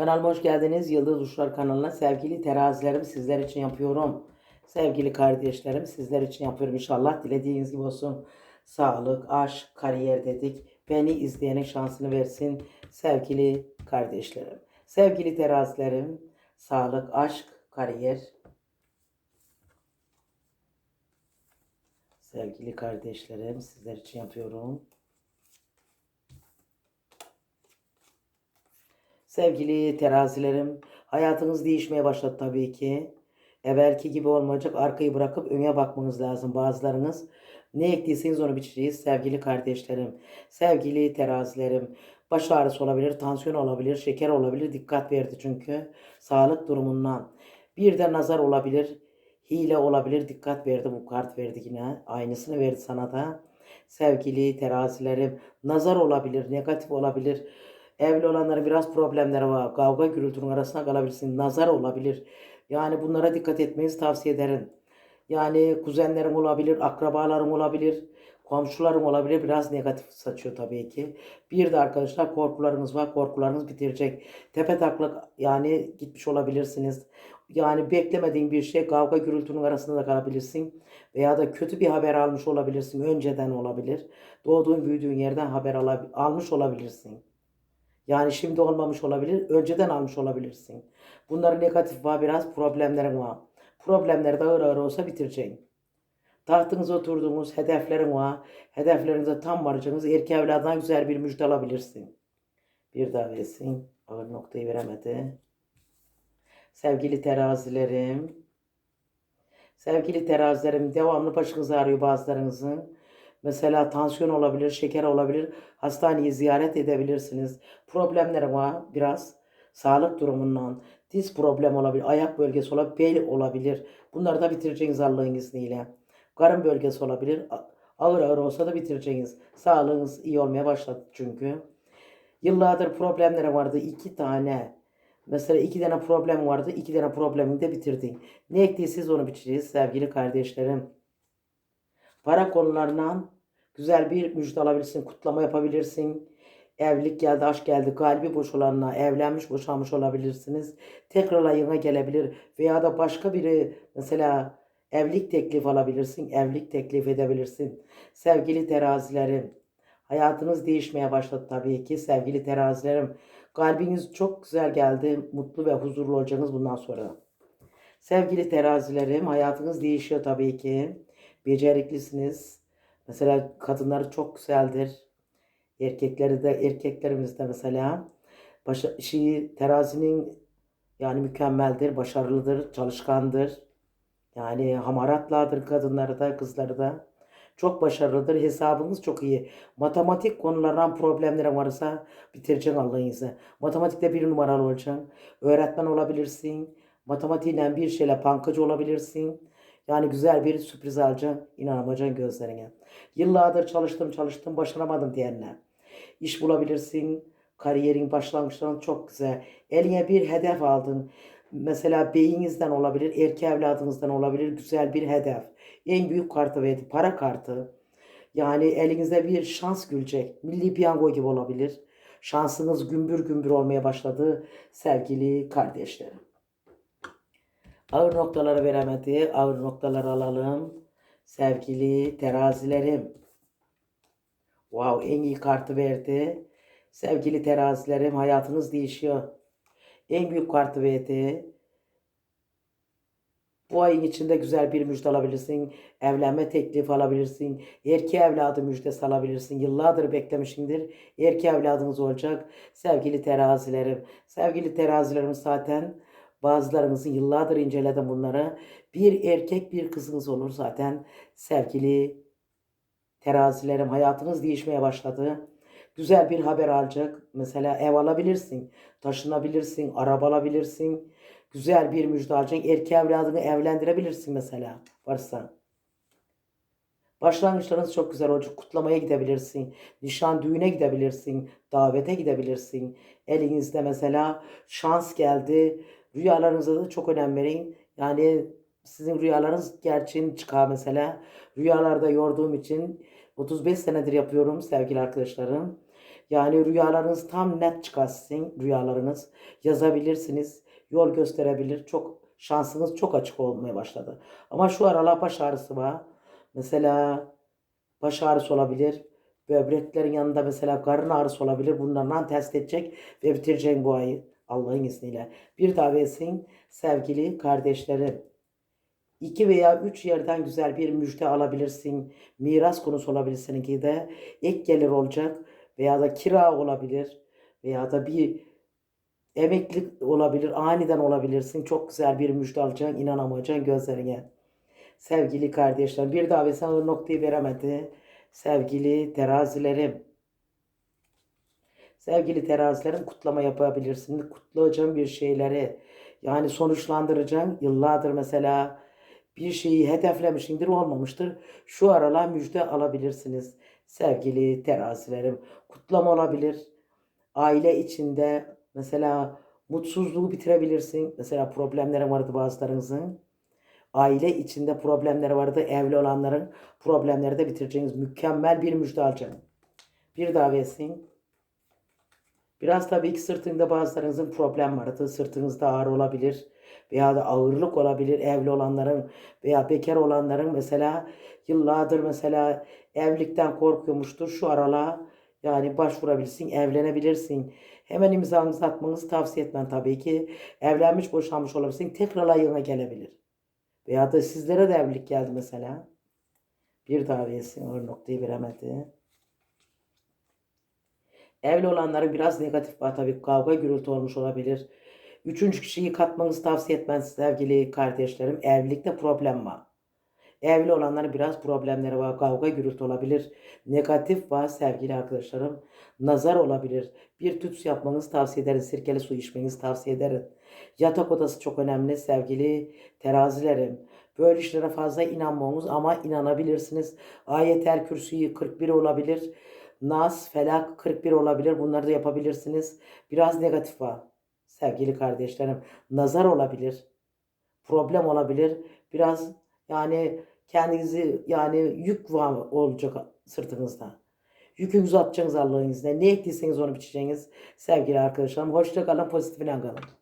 Kanalıma hoş geldiniz. Yıldız Uçlar kanalına sevgili terazilerim sizler için yapıyorum. Sevgili kardeşlerim sizler için yapıyorum. İnşallah dilediğiniz gibi olsun. Sağlık, aşk, kariyer dedik. Beni izleyenin şansını versin sevgili kardeşlerim. Sevgili terazilerim, sağlık, aşk, kariyer. Sevgili kardeşlerim sizler için yapıyorum. Sevgili terazilerim, hayatınız değişmeye başladı tabii ki. Evvelki gibi olmayacak, arkayı bırakıp öne bakmanız lazım bazılarınız. Ne ektiyseniz onu biçeceğiz sevgili kardeşlerim. Sevgili terazilerim, baş ağrısı olabilir, tansiyon olabilir, şeker olabilir. Dikkat verdi çünkü sağlık durumundan. Bir de nazar olabilir, hile olabilir. Dikkat verdi bu kart verdi yine. Aynısını verdi sana da. Sevgili terazilerim, nazar olabilir, negatif olabilir. Evli olanların biraz problemleri var. Kavga gürültünün arasına kalabilirsin. Nazar olabilir. Yani bunlara dikkat etmenizi tavsiye ederim. Yani kuzenlerin olabilir, akrabaların olabilir, komşuların olabilir. Biraz negatif saçıyor tabii ki. Bir de arkadaşlar korkularınız var. Korkularınız bitirecek. Tepe taklak yani gitmiş olabilirsiniz. Yani beklemediğin bir şey kavga gürültünün arasında da kalabilirsin. Veya da kötü bir haber almış olabilirsin. Önceden olabilir. Doğduğun büyüdüğün yerden haber almış olabilirsin. Yani şimdi olmamış olabilir, önceden almış olabilirsin. Bunların negatif var, biraz problemlerin var. Problemleri de ağır ağır olsa bitireceksin. Tahtınıza oturduğunuz hedeflerin var. Hedeflerinize tam varacaksınız. Erkek evladına güzel bir müjde alabilirsin. Bir daha versin. Ağır noktayı veremedi. Sevgili terazilerim. Sevgili terazilerim devamlı başınız ağrıyor bazılarınızın. Mesela tansiyon olabilir, şeker olabilir. Hastaneyi ziyaret edebilirsiniz. Problemler var biraz. Sağlık durumundan. Diz problem olabilir, ayak bölgesi olabilir, bel olabilir. Bunları da bitireceğiniz Allah'ın izniyle. Karın bölgesi olabilir. Ağır ağır olsa da bitireceğiniz. Sağlığınız iyi olmaya başladı çünkü. Yıllardır problemleri vardı. iki tane. Mesela iki tane problem vardı. iki tane problemini de bitirdin. Ne ektiyseniz onu bitireceğiz sevgili kardeşlerim. Para konularından güzel bir müjde alabilirsin, kutlama yapabilirsin. Evlilik geldi, aşk geldi, kalbi boş olanla evlenmiş, boşanmış olabilirsiniz. Tekrar ayına gelebilir veya da başka biri mesela evlilik teklif alabilirsin, evlilik teklif edebilirsin. Sevgili terazilerim, hayatınız değişmeye başladı tabii ki sevgili terazilerim. Kalbiniz çok güzel geldi, mutlu ve huzurlu olacaksınız bundan sonra. Sevgili terazilerim, hayatınız değişiyor tabii ki. Beceriklisiniz. Mesela kadınları çok güzeldir. Erkekleri de erkeklerimiz de mesela başa, şeyi terazinin yani mükemmeldir, başarılıdır, çalışkandır. Yani hamaratlardır kadınları da kızları da. Çok başarılıdır. Hesabınız çok iyi. Matematik konularından problemlerin varsa bitireceksin Allah'ın izniyle. Matematikte bir numaralı olacaksın. Öğretmen olabilirsin. Matematiğiyle bir şeyle bankacı olabilirsin. Yani güzel bir sürpriz alacaksın. İnanamayacaksın gözlerine. Yıllardır çalıştım çalıştım başaramadım diyenler. İş bulabilirsin. Kariyerin başlangıçların çok güzel. Eline bir hedef aldın. Mesela beyinizden olabilir, erkek evladınızdan olabilir güzel bir hedef. En büyük kartı verdi, para kartı. Yani elinizde bir şans gülecek. Milli piyango gibi olabilir. Şansınız gümbür gümbür olmaya başladı sevgili kardeşlerim. Ağır noktaları veremedi. Ağır noktaları alalım. Sevgili terazilerim. Wow en iyi kartı verdi. Sevgili terazilerim hayatınız değişiyor. En büyük kartı verdi. Bu ayın içinde güzel bir müjde alabilirsin. Evlenme teklifi alabilirsin. Erkek evladı müjdesi alabilirsin. Yıllardır beklemişsindir. Erkek evladınız olacak. Sevgili terazilerim. Sevgili terazilerim zaten bazılarınızın yıllardır inceledim bunları. Bir erkek bir kızınız olur zaten. Sevgili terazilerim hayatınız değişmeye başladı. Güzel bir haber alacak. Mesela ev alabilirsin, taşınabilirsin, araba alabilirsin. Güzel bir müjde alacaksın. Erkek evladını evlendirebilirsin mesela varsa. Başlangıçlarınız çok güzel olacak. Kutlamaya gidebilirsin. Nişan düğüne gidebilirsin. Davete gidebilirsin. Elinizde mesela şans geldi. Rüyalarınıza da çok önem verin. Yani sizin rüyalarınız gerçeğini çıkar mesela. Rüyalarda yorduğum için 35 senedir yapıyorum sevgili arkadaşlarım. Yani rüyalarınız tam net çıkarsın rüyalarınız. Yazabilirsiniz. Yol gösterebilir. Çok şansınız çok açık olmaya başladı. Ama şu aralar baş ağrısı var. Mesela baş ağrısı olabilir. Böbreklerin yanında mesela karın ağrısı olabilir. Bunlardan test edecek ve bitireceğim bu ayı Allah'ın izniyle. Bir davetsin sevgili kardeşlerim. İki veya üç yerden güzel bir müjde alabilirsin. Miras konusu olabilir seninki de. Ek gelir olacak veya da kira olabilir veya da bir emeklilik olabilir. Aniden olabilirsin. Çok güzel bir müjde alacaksın. inanamayacaksın gözlerine. Sevgili kardeşler bir davet sana o noktayı veremedi. Sevgili terazilerim. Sevgili terazilerim kutlama yapabilirsin. Kutlayacağım bir şeyleri yani sonuçlandıracaksın. Yıllardır mesela bir şeyi hedeflemişsindir olmamıştır. Şu aralar müjde alabilirsiniz. Sevgili terazilerim. Kutlama olabilir. Aile içinde mesela mutsuzluğu bitirebilirsin. Mesela problemleri vardı bazılarınızın. Aile içinde problemleri vardı. Evli olanların problemleri de bitireceğiniz mükemmel bir müjde alacaksın. Bir davetsin. Biraz tabii ki sırtında bazılarınızın problem vardı. Sırtınızda ağrı olabilir veya da ağırlık olabilir evli olanların veya bekar olanların mesela yıllardır mesela evlilikten korkuyormuştur. Şu aralar yani başvurabilirsin, evlenebilirsin. Hemen imzanızı atmanızı tavsiye etmem tabii ki. Evlenmiş, boşanmış olabilirsin. Tekrar ayına gelebilir. Veya da sizlere de evlilik geldi mesela. Bir davetsin o noktayı veremedi. Evli olanların biraz negatif var tabii kavga gürültü olmuş olabilir. Üçüncü kişiyi katmanızı tavsiye etmem sevgili kardeşlerim. Evlilikte problem var. Evli olanların biraz problemleri var. Kavga gürültü olabilir. Negatif var sevgili arkadaşlarım. Nazar olabilir. Bir tüts yapmanızı tavsiye ederim. Sirkeli su içmenizi tavsiye ederim. Yatak odası çok önemli sevgili terazilerim. Böyle işlere fazla inanmamız ama inanabilirsiniz. Ayetel Kürsü'yü 41 olabilir. Nas, Felak 41 olabilir. Bunları da yapabilirsiniz. Biraz negatif var. Sevgili kardeşlerim. Nazar olabilir. Problem olabilir. Biraz yani kendinizi yani yük var olacak sırtınızda. Yükünüzü atacaksınız Allah'ın izniyle. Ne ektiyseniz onu biçeceğiniz sevgili arkadaşlarım. Hoşça kalın, pozitif kalın.